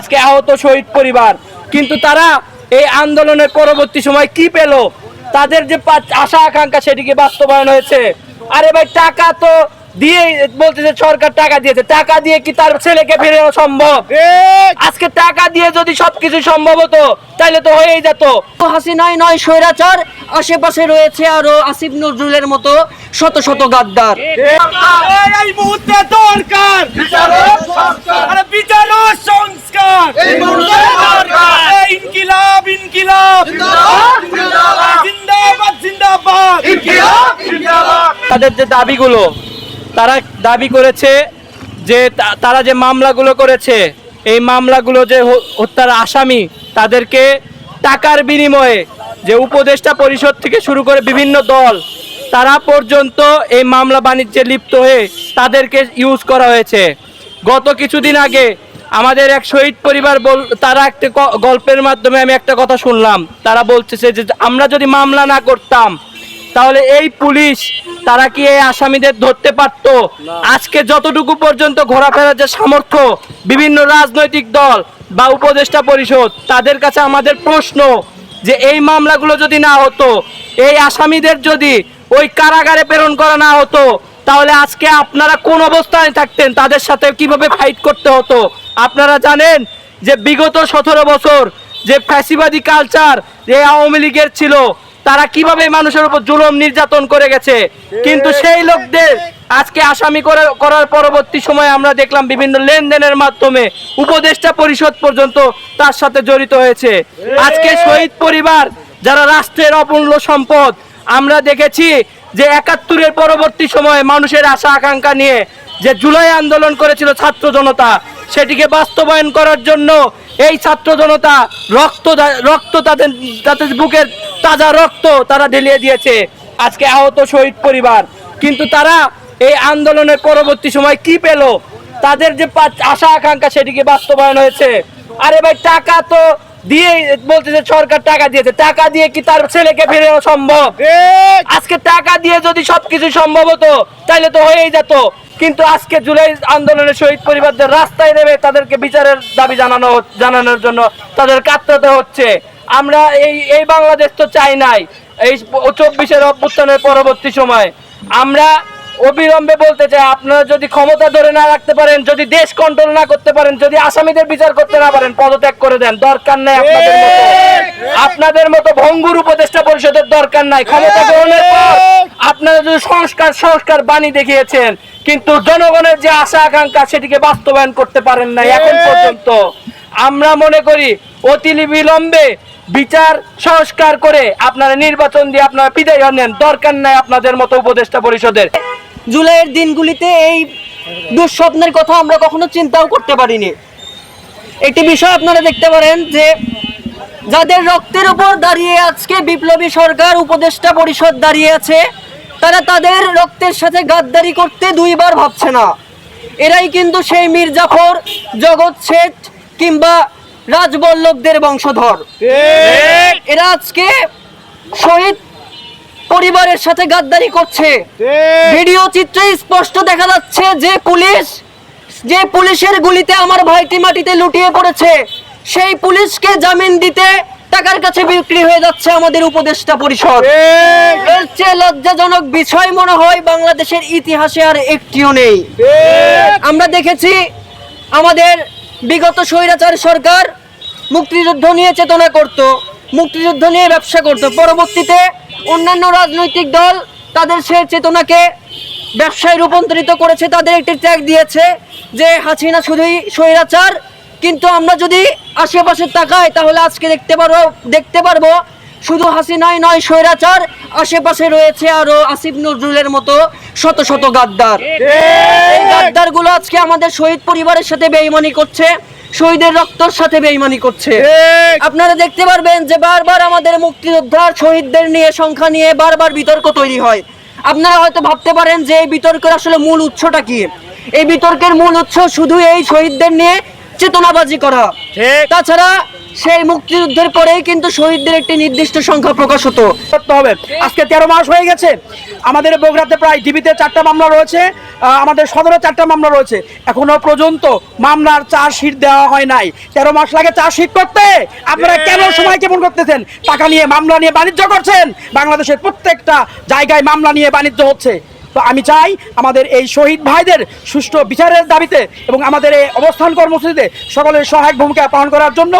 আজকে আহত শহীদ পরিবার। কিন্তু তারা এই আন্দোলনের পরবর্তী সময় কি পেল? তাদের যে আশা আকাঙ্ক্ষা সেটিকে বাস্তবায়ন হয়েছে? আরে ভাই টাকা তো দিয়ে বলতেছে সরকার টাকা দিয়েছে। টাকা দিয়ে কি তার ছেলেকে ফেরানো সম্ভব? আজকে টাকা দিয়ে যদি সবকিছু সম্ভব হতো তাহলে তো হয়েই যেত। হাসিনাই নয় স্বৈরাচার আশেপাশে রয়েছে আরও আসিফ নজরুলের মতো শত শত গাদ্দার। এই মুহূর্তে দরকার! আরে বিচার ও সংস্কার এই ইনকিলাব ইনকিলাব। জিন্দাবাদ জিন্দাবাদ। তাদের যে দাবিগুলো তারা দাবি করেছে যে তারা যে মামলাগুলো করেছে এই মামলাগুলো যে হ- হত্যার আসামি তাদেরকে টাকার বিনিময়ে যে উপদেষ্টা পরিষদ থেকে শুরু করে বিভিন্ন দল তারা পর্যন্ত এই মামলা বাণিজ্যে লিপ্ত হয়ে তাদেরকে ইউজ করা হয়েছে। গত কিছুদিন আগে আমাদের এক শহীদ পরিবার বল তারা একটা গল্পের মাধ্যমে আমি একটা কথা শুনলাম। তারা বলতেছে যে আমরা যদি মামলা না করতাম তাহলে এই পুলিশ তারা কি এই আসামিদের ধরতে পারত? আজকে যতটুকু পর্যন্ত ঘোরাফেরার যে সামর্থ্য বিভিন্ন রাজনৈতিক দল বা উপদেষ্টা পরিষদ তাদের কাছে আমাদের প্রশ্ন যে এই মামলাগুলো যদি না হতো এই আসামিদের যদি ওই কারাগারে প্রেরণ করা না হতো তাহলে আজকে আপনারা কোন অবস্থায় থাকতেন? তাদের সাথে কীভাবে ফাইট করতে হতো? আপনারা জানেন যে বিগত সতেরো বছর যে ফ্যাসিবাদী কালচার যে আওয়ামী লীগের ছিল, তারা কীভাবে মানুষের উপর জুলুম নির্যাতন করে গেছে? কিন্তু সেই লোকদের আজকে আসামি করে, করার পরবর্তী সময়ে আমরা দেখলাম বিভিন্ন লেনদেনের মাধ্যমে উপদেষ্টা পরিষদ পর্যন্ত তার সাথে জড়িত হয়েছে। আজকে শহীদ পরিবার, যারা রাষ্ট্রের অপূর্ণ সম্পদ, আমরা দেখেছি যে একাত্তরের পরবর্তী সময়ে মানুষের আশা আকাঙ্ক্ষা নিয়ে যে জুলাই আন্দোলন করেছিল ছাত্র জনতা, সেটিকে বাস্তবায়ন করার জন্য এই ছাত্র জনতা রক্ত রক্ত তাদের তাদের বুকের তাজা রক্ত তারা ঢেলিয়ে দিয়েছে। আজকে আহত শহীদ পরিবার। কিন্তু তারা এই আন্দোলনের পরবর্তী সময় কি পেল? তাদের যে আশা আকাঙ্ক্ষা সেটিকে বাস্তবায়ন হয়েছে। আরে ভাই, টাকা তো দিয়ে বলতেছে সরকার টাকা দিয়েছে। টাকা দিয়ে কি তার ছেলেকে ফেরানো সম্ভব? আজকে টাকা দিয়ে যদি সবকিছু সম্ভব হতো তাহলে তো হয়েই যেত। কিন্তু আজকে জুলাই আন্দোলনের শহীদ পরিবারদের রাস্তায় নেমে তাদেরকে বিচারের দাবি জানানো জানানোর জন্য তাদের কাতরাতে হচ্ছে। আমরা এই এই বাংলাদেশ তো চাই নাই। এই চব্বিশের অভ্যুত্থানের পরবর্তী সময়। আমরা অবিলম্বে বলতে চাই আপনারা যদি ক্ষমতা ধরে না রাখতে পারেন যদি দেশ কন্ট্রোল না করতে পারেন যদি আসামিদের বিচার করতে না পারেন পদত্যাগ করে দেন দরকার নেই আপনাদের মতো। আপনাদের মতো ভঙ্গুর উপদেষ্টা পরিষদের দরকার নাই। ক্ষমতা গ্রহণের পর আপনারা যদি সংস্কার সংস্কার বাণী দেখিয়েছেন কিন্তু জনগণের যে আশা আকাঙ্ক্ষা সেটিকে বাস্তবায়ন করতে পারেন নাই এখন পর্যন্ত। আমরা মনে করি অতি বিলম্বে বিচার সংস্কার করে আপনারা নির্বাচন দিয়ে আপনারা বিদায় নেন। দরকার নাই আপনাদের মতো উপদেষ্টা পরিষদের। জুলাইয়ের দিনগুলিতে এই দুঃস্বপ্নের কথা আমরা কখনো চিন্তাও করতে পারিনি। একটি বিষয় আপনারা দেখতে পারেন যে যাদের রক্তের উপর দাঁড়িয়ে আজকে বিপ্লবী সরকার উপদেষ্টা পরিষদ দাঁড়িয়ে আছে তারা তাদের রক্তের সাথে গাদ্দারি করতে দুইবার ভাবছে না। এরাই কিন্তু সেই মীর জাফর জগৎ শেঠ কিংবা রাজবল্লভদের বংশধর। এরা আজকে শহীদ পরিবারের সাথে গাদ্দারি করছে। ভিডিও চিত্রে স্পষ্ট দেখা যাচ্ছে যে পুলিশ যে পুলিশের গুলিতে আমার ভাইটি মাটিতে লুটিয়ে পড়েছে। সেই পুলিশকে জামিন দিতে টাকার কাছে বিক্রি হয়ে যাচ্ছে আমাদের উপদেষ্টা পরিষদ। এর চেয়ে লজ্জাজনক বিষয় মনে হয় বাংলাদেশের ইতিহাসে আর একটিও নেই। আমরা দেখেছি আমাদের বিগত স্বৈরাচার সরকার মুক্তিযুদ্ধ নিয়ে চেতনা করত মুক্তিযুদ্ধ নিয়ে ব্যবসা করত। পরবর্তীতে অন্যান্য রাজনৈতিক দল তাদের সেই চেতনাকে ব্যবসায় রূপান্তরিত করেছে তাদের একটি ত্যাগ দিয়েছে যে হাসিনা শুধুই স্বৈরাচার। কিন্তু আমরা যদি আশেপাশে তাকাই তাহলে আজকে দেখতে পারব দেখতে পারব শুধু হাসিনাই নয় স্বৈরাচার। আশেপাশে রয়েছে আরও আসিফ নজরুলের মতো শত শত গাদ্দার। এই গাদ্দারগুলো আজকে আমাদের শহীদ পরিবারের সাথে বেইমানি করছে। শহীদের রক্তর সাথে বেইমানি করছে। আপনারা দেখতে পারবেন যে বারবার আমাদের মুক্তিযোদ্ধার শহীদদের নিয়ে সংখ্যা নিয়ে বারবার বিতর্ক তৈরি হয়। আপনারা হয়তো ভাবতে পারেন যে এই বিতর্কের আসলে মূল উৎসটা কি? এই বিতর্কের মূল উৎস শুধু এই শহীদদের নিয়ে চেতনাবাজি করা। তাছাড়া সেই মুক্তিযুদ্ধের পরেই কিন্তু শহীদদের একটি নির্দিষ্ট সংখ্যা প্রকাশ হতো। করতে হবে। আজকে তেরো মাস হয়ে গেছে। আমাদের বগুড়াতে প্রায় ডিবিতে চারটা মামলা রয়েছে। আমাদের সদরে চারটা মামলা রয়েছে। এখনও পর্যন্ত মামলার চার্জশিট দেওয়া হয় নাই। তেরো মাস লাগে চার্জশিট করতে। আপনারা কেন সময় কেমন করতেছেন? টাকা নিয়ে মামলা নিয়ে বাণিজ্য করছেন? বাংলাদেশের প্রত্যেকটা জায়গায় মামলা নিয়ে বাণিজ্য হচ্ছে। তো আমি চাই আমাদের এই শহীদ ভাইদের সুষ্ঠু বিচারের দাবিতে এবং আমাদের এই অবস্থান কর্মসূচিতে সকলের সহায়ক ভূমিকা পালন করার জন্য